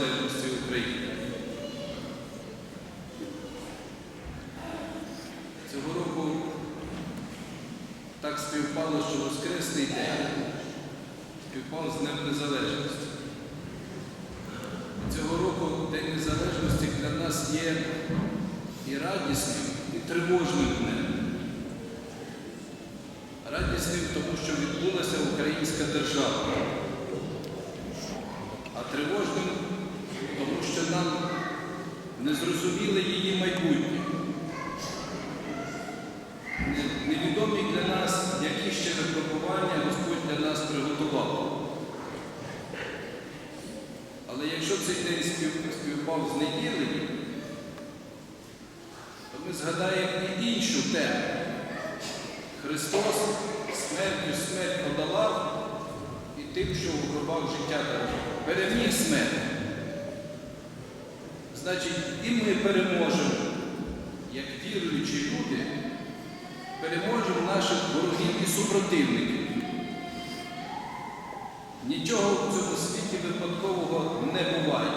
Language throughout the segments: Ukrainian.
Незалежності України. Цього року так співпало, що Воскресний день співпав з Днем Незалежності. Цього року День Незалежності для нас є і радісним, і тривожним днем. Радісним, тому що відбулася українська держава, а тривожним, нам не зрозуміли її майбутнє. Невідомі для нас, які ще випробування Господь для нас приготував. Але якщо цей день співпав з неділею, то ми згадаємо і іншу тему. Христос смертю смерть подолав і тим, що у гробах життя дав, переміг смерть. Значить, і ми переможемо, як віруючі люди, переможемо наших ворогів і супротивників. Нічого в цьому світі випадкового не буває.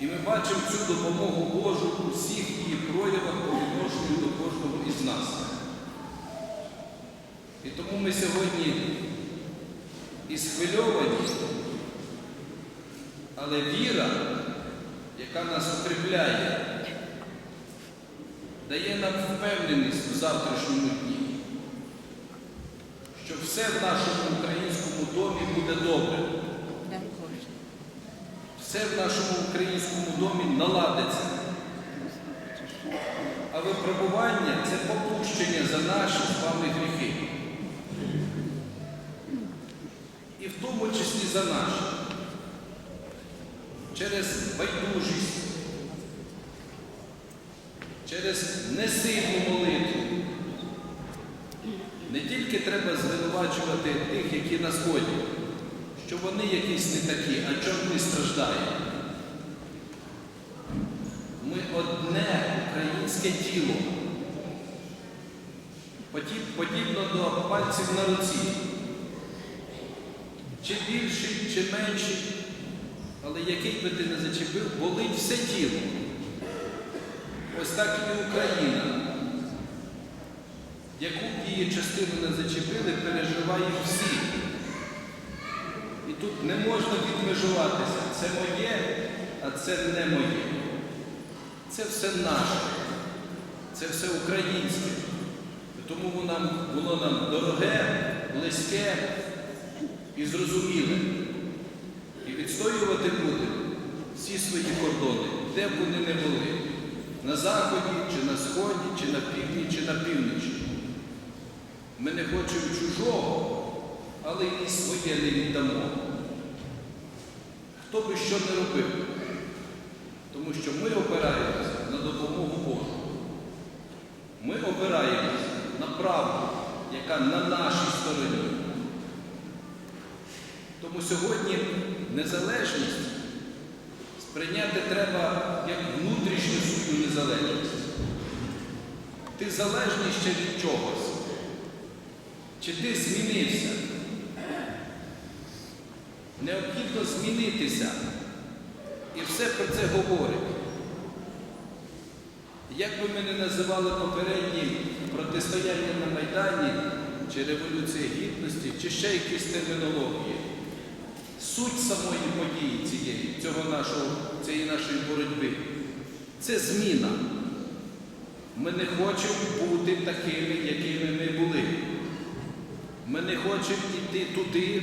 І ми бачимо цю допомогу Божу у всіх її проявах по відношенню до кожного із нас. І тому ми сьогодні і схвильовані, але віра, яка нас укріпляє, дає нам впевненість в завтрашньому дні, що все в нашому українському домі буде добре. Все в нашому українському домі наладиться. А випробування це попущення за наші з вами гріхи. І в тому числі за наші. Через байдужість, через несильну молитву. Не тільки треба звинувачувати тих, які на сході, що вони якісь не такі, а чому ми страждаємо. Ми одне українське тіло, подібно до пальців на руці. Чи більший, чи менший, але який би ти не зачепив, болить все тіло. Ось так і Україна. Яку б її частину не зачепили, переживають всі. І тут не можна відмежуватися. Це моє, а це не моє. Це все наше. Це все українське. Тому воно нам, дороге, близьке і зрозуміле. І відстоювати будемо всі свої кордони, де б вони не були. На заході, чи на сході, чи на півдні, чи на півночі. Ми не хочемо чужого, але і своє не віддамо. Хто би що не робив, тому що ми опираємося на допомогу Божу. Ми опираємося на правду, яка на нашій стороні. Тому сьогодні незалежність сприйняти треба як внутрішню свою незалежність. Ти залежний ще від чогось. Чи ти змінився? Необхідно змінитися. І все про це говорить. Як би ми не називали попередні протистояння на Майдані, чи Революція Гідності, чи ще якісь термінології, суть самої події цієї, цього нашого, цієї нашої боротьби це зміна. Ми не хочемо бути такими, якими ми були. Ми не хочемо йти туди,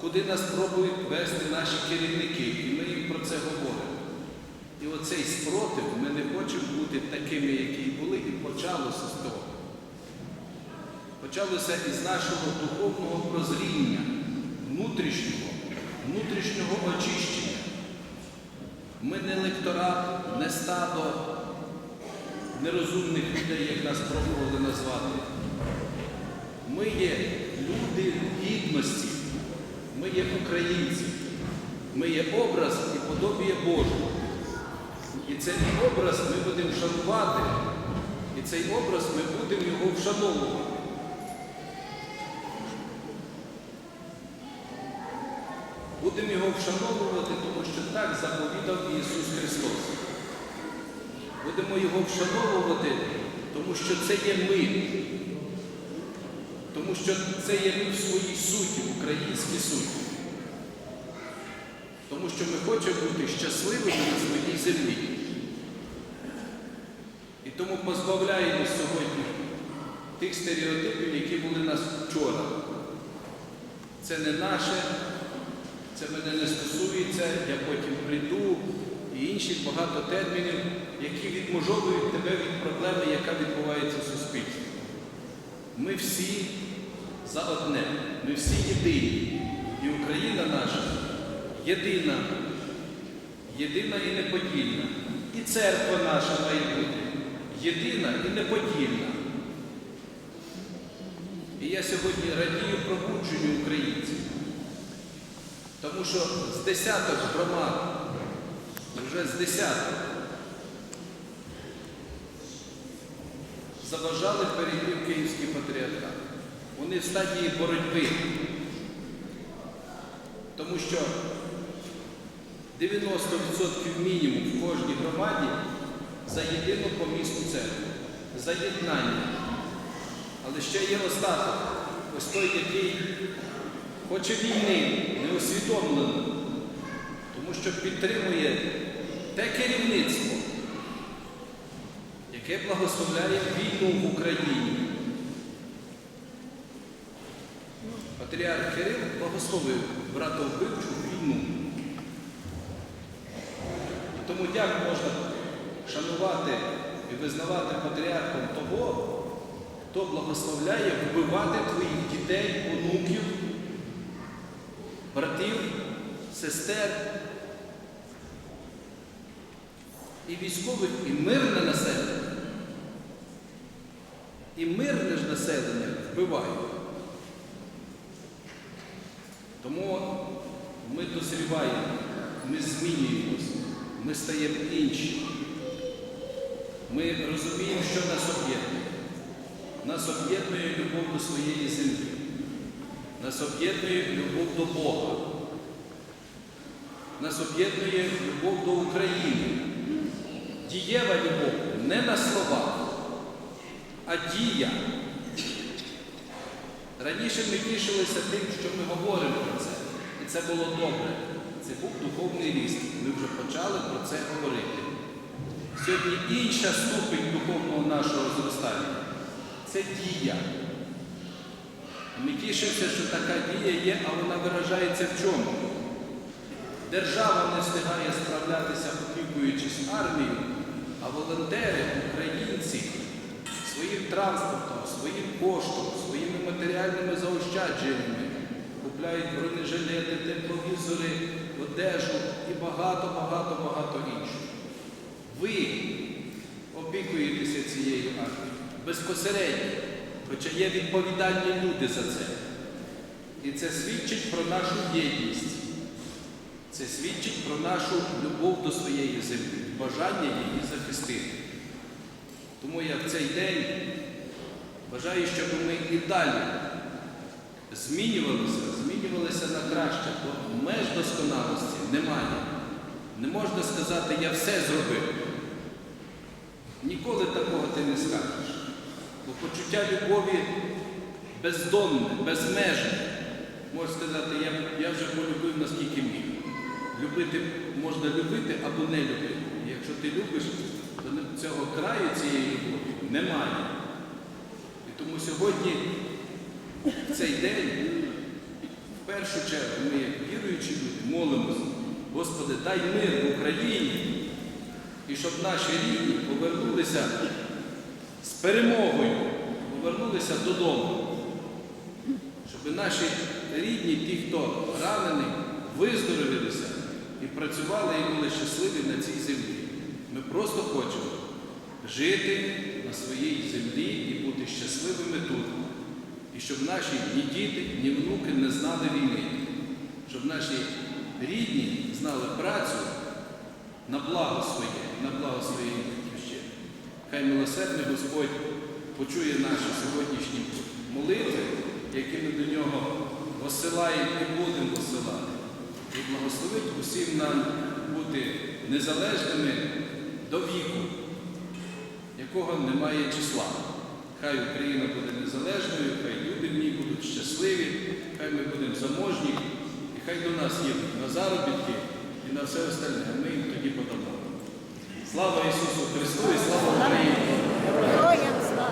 куди нас пробують вести наші керівники, і ми їм про це говоримо. І оцей спротив, ми не хочемо бути такими, які були, і почалося з того. Почалося із нашого духовного прозріння, внутрішнього, внутрішнього очищення. Ми не лекторат, не стадо нерозумних людей, як нас пробували назвати. Ми є люди гідності, ми є українці, ми є образ і подобіє Божого. І цей образ ми будемо шанувати І цей образ ми будемо його вшановувати. Будемо його вшановувати, тому що так заповідав Ісус Христос. Будемо його вшановувати, тому що це є ми. Тому що це є ми в своїй суті, в українській суті. Тому що ми хочемо бути щасливими на своїй землі. І тому позбавляємо сьогодні тих стереотипів, які були нас вчора. Це не наше, це мене не стосується, я потім прийду і інших багато термінів, які відможовують тебе від проблеми, яка відбувається в суспільстві. Ми всі за одне, ми всі єдині. І Україна наша єдина, єдина і неподільна. І церква наша має бути єдина і неподільна. І я сьогодні радію пробудженню українців. Тому що з десяток громад, вже з десяток, заважали перейти в Київський патріархат. Вони в стадії боротьби. Тому що 90% мінімум в кожній громаді за єдину помісну церкву, за єднання. Але ще є остаток, ось той, який хоче війни, не усвідомлено, тому що підтримує те керівництво, яке благословляє війну в Україні. Патріарх Кирил благословив братовбивчу війну. Тому як можна шанувати і визнавати патріархом того, хто благословляє вбивати твоїх дітей, онуків, братів, сестер і військових, і мирне населення. І мирне ж населення вбиває. Тому ми дозріваємо, ми змінюємося, ми стаємо інші. Ми розуміємо, що нас об'єднує. Нас об'єднує любов до своєї землі. Нас об'єднує любов до Бога. Нас об'єднує любов до України. Дієва любов не на словах, а дія. Раніше ми тішилися тим, що ми говоримо про це. І це було добре. Це був духовний ріст. Ми вже почали про це говорити. Сьогодні інша ступень духовного нашого зростання це дія. Ми тішимося, що така дія є, а вона виражається в чому? Держава не встигає справлятися, опікуючись армією, а волонтери, українці своїм транспортом, своїм коштом, своїми матеріальними заощадженнями купляють бронежилети, тепловізори, одежу і багато-багато-багато іншого. Ви опікуєтеся цією армією безпосередньо, хоча є відповідальні люди за це. І це свідчить про нашу єдність. Це свідчить про нашу любов до своєї землі, бажання її захистити. Тому я в цей день бажаю, щоб ми і далі змінювалися, змінювалися на краще, бо меж досконалості немає. Не можна сказати, я все зробив. Ніколи такого ти не скажеш. Бо почуття любові бездонне, безмежне. Можеш сказати, я, я вже полюбив наскільки міг. Любити можна любити або не любити. Якщо ти любиш, то цього краю цієї любові немає. І тому сьогодні, в цей день, в першу чергу, ми, як віруючі люди, молимося, Господи, дай мир в Україні, і щоб наші рідні повернулися перемогою, повернулися додому. Щоб наші рідні, ті, хто ранений, виздоровілися і працювали і були щасливі на цій землі. Ми просто хочемо жити на своїй землі і бути щасливими тут. І щоб наші ні діти, ні внуки не знали війни, щоб наші рідні знали працю на благо своє, на благо своєї. Хай милосердний Господь почує наші сьогоднішні молитви, які ми до нього посилаємо і будемо посилати. І благословить усім нам бути незалежними до віку, якого немає числа. Хай Україна буде незалежною, хай люди в ній будуть щасливі, хай ми будемо заможні, і хай до нас є на заробітки і на все остальне, ми їм тоді подамо. Слава Ісусу Христу і слава Україні!